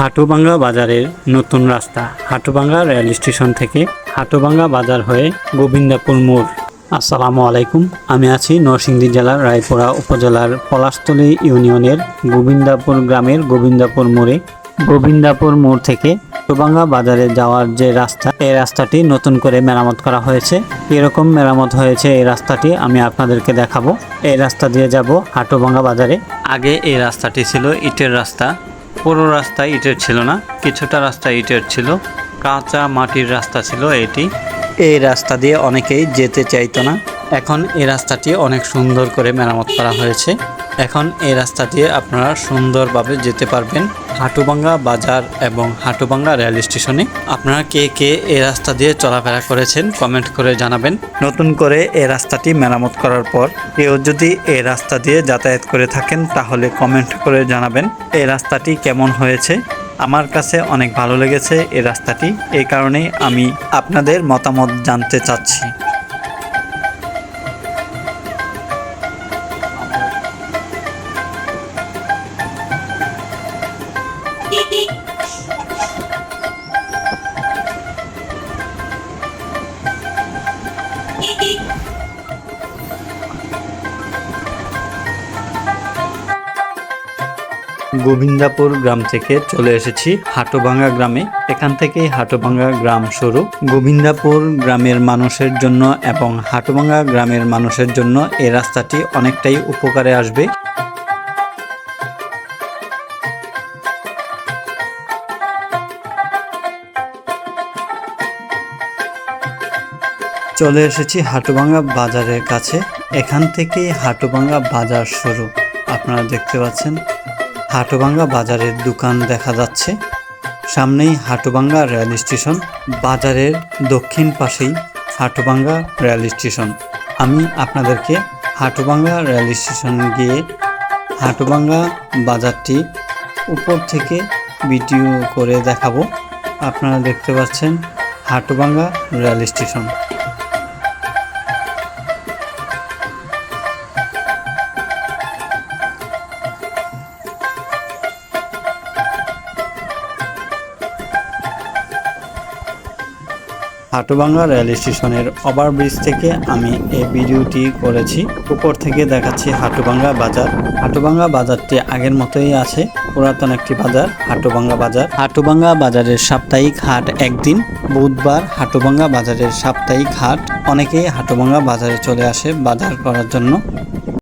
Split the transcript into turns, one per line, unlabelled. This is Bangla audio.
হাটুভাঙ্গা বাজারের নতুন রাস্তা হাটুভাঙ্গা রেল স্টেশন থেকে হাটুবাঙ্গা বাজার হয়ে গোবিন্দাপুর মোড়। আসসালামু আলাইকুম, আমি আছি নরসিংদী জেলার রায়পুরা উপজেলার পলাশতলী ইউনিয়নের গোবিন্দাপুর গ্রামের গোবিন্দাপুর মোড়ে। গোবিন্দাপুর মোড় থেকে হাটুবাঙ্গা বাজারে যাওয়ার যে রাস্তা, এই রাস্তাটি নতুন করে মেরামত করা হয়েছে। এরকম মেরামত হয়েছে এই রাস্তাটি আমি আপনাদেরকে দেখাবো। এই রাস্তা দিয়ে যাব হাটুবাঙ্গা বাজারে। আগে এই রাস্তাটি ছিল ইটের রাস্তা পুরো রাস্তা ইটের ছিল না, কিছুটা রাস্তা ইটের ছিল, কাঁচা মাটির রাস্তা ছিল এটি। এই রাস্তা দিয়ে অনেকেই যেতে চাইতো না। এখন এই রাস্তাটি অনেক সুন্দর করে মেরামত করা হয়েছে। এখন এই রাস্তা দিয়ে আপনারা সুন্দরভাবে যেতে পারবেন হাটুবাঙ্গা বাজার এবং হাটুভাঙ্গা রেল স্টেশনে। আপনারা কে কে এই রাস্তা দিয়ে চলাফেরা করেছেন কমেন্ট করে জানাবেন। নতুন করে এই রাস্তাটি মেরামত করার পর কেউ যদি এই রাস্তা দিয়ে যাতায়াত করে থাকেন তাহলে কমেন্ট করে জানাবেন এই রাস্তাটি কেমন হয়েছে। আমার কাছে অনেক ভালো লেগেছে এই রাস্তাটি। এই কারণেই আমি আপনাদের মতামত জানতে চাচ্ছি। গোবিন্দাপুর গ্রাম থেকে চলে এসেছি হাটোভাঙ্গা গ্রামে। এখান থেকেই হাটোভাঙ্গা গ্রাম শুরু। গোবিন্দাপুর গ্রামের মানুষের জন্য এবং হাটোভাঙ্গা গ্রামের মানুষের জন্য এই রাস্তাটি অনেকটাই উপকারে আসবে। চলে এসেছি হাটুভাঙ্গা বাজারের কাছে। এখান থেকেই হাটুভাঙ্গা বাজার শুরু। আপনারা দেখতে পাচ্ছেন হাটুভাঙ্গা বাজারের দোকান দেখা যাচ্ছে। সামনেই হাটুভাঙ্গা রেল স্টেশন, বাজারের দক্ষিণ পাশেই হাটুভাঙ্গা রেল স্টেশন। আমি আপনাদেরকে হাটুভাঙ্গা রেল স্টেশন গিয়ে হাটুভাঙ্গা বাজারটি উপর থেকে ভিডিও করে দেখাবো। আপনারা দেখতে পাচ্ছেন Hatubhanga rail station. Hatubhanga rail স্টেশনের ওভারব্রিজ থেকে আমি এই ভিডিওটি করেছি। উপর থেকে দেখাচ্ছি হাটুভাঙ্গা বাজার। হাটুভাঙ্গা বাজারটি আগের মতোই আছে, পুরাতন একটি বাজার হাটুভাঙ্গা বাজার। হাটুভাঙ্গা বাজারের সাপ্তাহিক হাট একদিন, বুধবার হাটুভাঙ্গা বাজারের সাপ্তাহিক হাট। অনেকেই হাটুভাঙ্গা বাজারে চলে আসে বাজার করার জন্য।